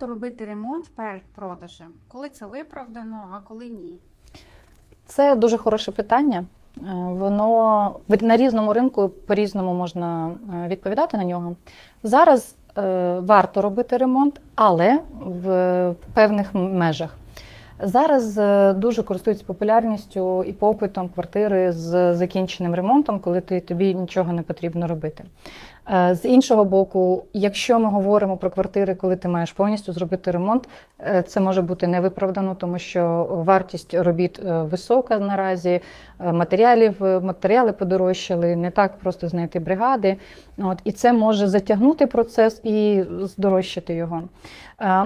варто робити ремонт перед продажем? Коли це виправдано, а коли ні? Це дуже хороше питання. Е, Воно на різному ринку по-різному можна е, відповідати на нього. Зараз е, варто робити ремонт, але в певних межах. Зараз е, дуже користуються популярністю і попитом квартири з закінченим ремонтом, коли ти, тобі нічого не потрібно робити. Е, З іншого боку, якщо ми говоримо про квартири, коли ти маєш повністю зробити ремонт, е, це може бути невиправдано, тому що вартість робіт висока наразі, матеріалів, матеріали подорожчали, не так просто знайти бригади. От, і це може затягнути процес і здорожчати його.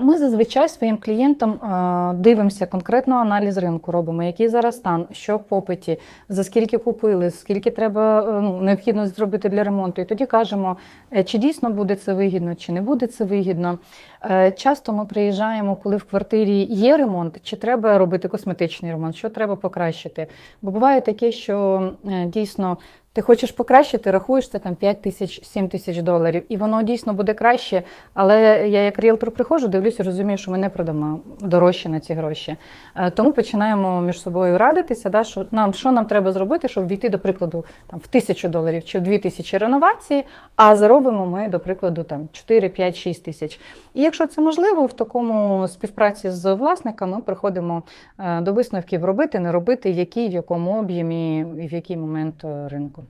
Ми зазвичай своїм клієнтам е, дивимося конкретно аналіз ринку, робимо, який зараз стан, що в попиті, за скільки купили, скільки треба е, ну, необхідно зробити для ремонту. І тоді кажемо, е, чи дійсно буде це вигідно, чи не буде це вигідно. Е, Часто ми приїжджаємо, коли в квартирі є ремонт, чи треба робити косметичний ремонт, що треба покращити. Бо буває таке, що дійсно. Ти хочеш покращити, рахуєш це там 5 тисяч, 7 тисяч доларів, і воно дійсно буде краще. Але я як ріелтор приходжу, дивлюся, розумію, що ми не продамо дорожче на ці гроші. Е, Тому починаємо між собою радитися, да, що нам що нам треба зробити, щоб війти, до прикладу, там в тисячу доларів чи в дві тисячі реновації, а заробимо ми, до прикладу, там 4, 5, 6 тисяч. І якщо це можливо, в такому співпраці з власниками ми приходимо е, до висновків робити, не робити, який, в якому об'ємі і в який момент е, ринку.